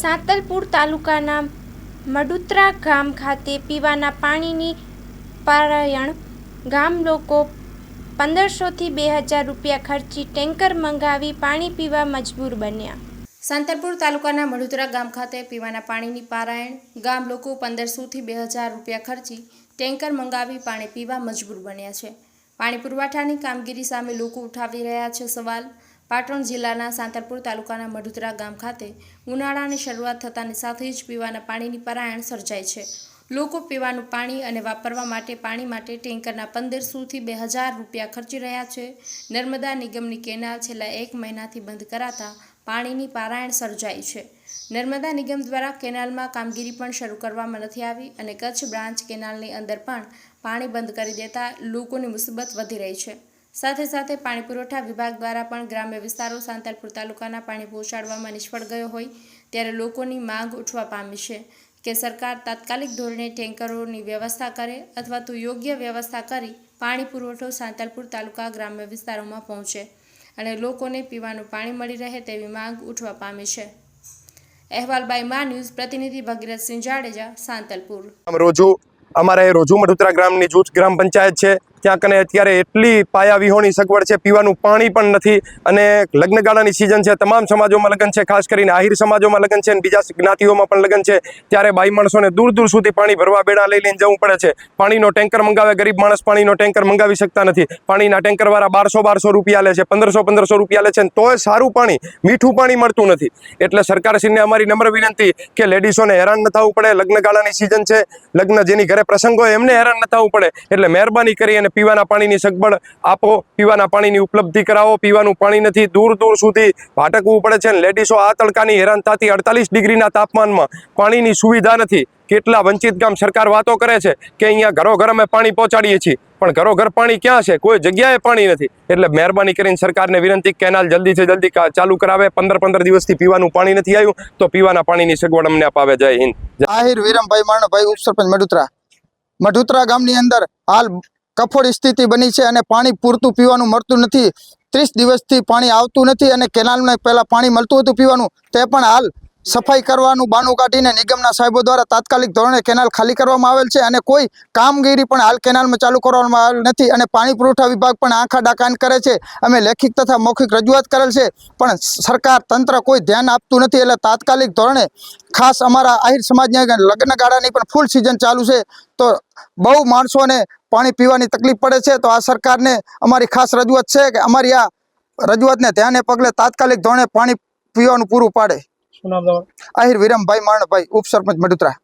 સાંતલપુર તાલુકાના મડુત્રા ગામ ખાતે પીવાના પાણીની પારાયણ. ગામ લોકો પંદરસોથી બે હજાર રૂપિયા ખર્ચી ટેન્કર મંગાવી પાણી પીવા મજબૂર બન્યા. સાંતલપુર તાલુકાના મડુતરા ગામ ખાતે પીવાના પાણીની પારાયણ. ગામ લોકો પંદરસોથી બે હજાર રૂપિયા ખર્ચી ટેન્કર મંગાવી પાણી પીવા મજબૂર બન્યા છે. પાણી પુરવઠાની કામગીરી સામે લોકો ઉઠાવી રહ્યા છે સવાલ. પાટણ જિલ્લાના સાંતરપુર તાલુકાના મઢુતરા ગામ ખાતે ઉનાળાની શરૂઆત થતાની સાથે જ પીવાના પાણીની પરાયણ સર્જાય છે. લોકો પીવાનું પાણી અને વાપરવા માટે પાણી માટે ટેન્કરના પંદરસોથી બે હજાર રૂપિયા ખર્ચી રહ્યા છે. નર્મદા નિગમની કેનાલ છેલ્લા એક મહિનાથી બંધ કરાતા પાણીની પારાયણ સર્જાઈ છે. નર્મદા નિગમ દ્વારા કેનાલમાં કામગીરી પણ શરૂ કરવામાં નથી આવી અને કચ્છ બ્રાન્ચ કેનાલની અંદર પણ પાણી બંધ કરી દેતા લોકોની મુસીબત વધી રહી છે. સાથે સાથે પાણી પુરવઠા વિભાગ દ્વારા પણ ગ્રામ્ય વિસ્તારો સાંતલપુર તાલુકાના પાણી પહોંચાડવામાં નિષ્ફળ ગયો હોય ત્યારે લોકોની માંગ ઉઠવા પામી છે કે સરકાર તાત્કાલિક ધોરણે ટેન્કરોની વ્યવસ્થા કરે અથવા તો યોગ્ય વ્યવસ્થા કરી પાણી પુરવઠો સાંતલપુર તાલુકા ગ્રામ્ય વિસ્તારોમાં પહોંચે અને લોકોને પીવાનું પાણી મળી રહે તેવી માંગ ઉઠવા પામી છે. અહેવાલ બાય મા ન્યૂઝ પ્રતિનિધિ ભગીરથસિંહ જાડેજા સાંતલપુર. રોજુ અમારે રોજુ મઢુતરા ગ્રામની જૂથ ગ્રામ પંચાયત છે. ત્યાં કને અત્યારે એટલી પાયા વિહોણી સગવડ છે, પીવાનું પાણી પણ નથી અને લગ્નગાળાની સિઝન છે, તમામ સમાજોમાં લગ્ન છે, ખાસ કરીને આહિર સમાજોમાં લગ્ન છે અને બીજા જ્ઞાતિઓમાં પણ લગ્ન છે, ત્યારે બાઈ માણસોને દૂર દૂર સુધી પાણી ભરવા બેડા લઈ લઈને જવું પડે છે. પાણીનો ટેન્કર મંગાવે, ગરીબ માણસ પાણીનો ટેન્કર મંગાવી શકતા નથી. પાણીના ટેન્કરવાળા બારસો બારસો રૂપિયા લે છે, પંદરસો પંદરસો રૂપિયા લે છે અને તોય સારું પાણી, મીઠું પાણી મળતું નથી. એટલે સરકારશ્રીને અમારી નમ્ર વિનંતી કે લેડીઝોને હેરાન ન થવું પડે, લગ્નગાળાની સિઝન છે, લગ્ન જેની ઘરે પ્રસંગ હોય એમને હેરાન ન થવું પડે. એટલે મહેરબાની કરી અને પીવાના પાણીની સગવડ આપો. પીવાના પાણીની ઉપલબ્ધિ કરાવો. પીવાનું પાણી નથી. દૂર દૂર સુધી ભાટકવું પડે છે અને લેડીસો આ તડકાની હેરાન થતી અડતાલીસ ડિગ્રીના તાપમાનમાં પાણીની સુવિધા નથી. કેટલા વંચિત ગામ સરકાર વાતો કરે છે કે અહીંયા ઘરો ઘર અમે પાણી પહોંચાડીએ છીએ. પણ ઘરો ઘર પાણી ક્યાં છે? કોઈ જગ્યાએ પાણી નથી. એટલે મહેરબાની કરીને સરકારને વિનંતી કેનાલ જલ્દીથી જલ્દી ચાલુ કરાવે. પંદર પંદર દિવસથી પીવાનું પાણી નથી આવ્યું. તો પીવાના પાણીની સગવડ અમને અપાવે. જય હિન્દ. આહિર વિરમભાઈ માણભાઈ ઉપસરપંચ મઢુતરા. મઢુતરા ગામની અંદર હાલ કફોડી સ્થિતિ બની છે અને પાણી પૂરતું પીવાનું મળતું નથી. ત્રીસ દિવસથી પાણી આવતું નથી અને કેનાલને પહેલાં પાણી મળતું હતું પીવાનું. તે પણ હાલ સફાઈ કરવાનું બાનું કાઢીને નિગમના સાહેબો દ્વારા તાત્કાલિક ધોરણે કેનાલ ખાલી કરવામાં આવેલ છે અને કોઈ કામગીરી પણ હાલ કેનાલમાં ચાલુ કરવામાં આવેલ નથી અને પાણી પુરવઠા વિભાગ પણ આંખા ડાકાન કરે છે. અમે લેખિત તથા મૌખિક રજૂઆત કરેલ છે, પણ સરકાર તંત્ર કોઈ ધ્યાન આપતું નથી એટલે તાત્કાલિક ધોરણે ખાસ અમારા આહિર સમાજની લગ્નગાળાની પણ ફૂલ સિઝન ચાલુ છે. તો બહુ માણસોને પાણી પીવાની તકલીફ પડે છે, તો આ સરકારને અમારી ખાસ રજૂઆત છે કે અમારી આ રજૂઆતને ધ્યાને પગલે તાત્કાલિક ધોરણે પાણી પીવાનું પૂરું પાડે. શું નામ તમારું? આહિર વિરમભાઈ માણભાઈ ઉપસરપંચ મઢુતરા.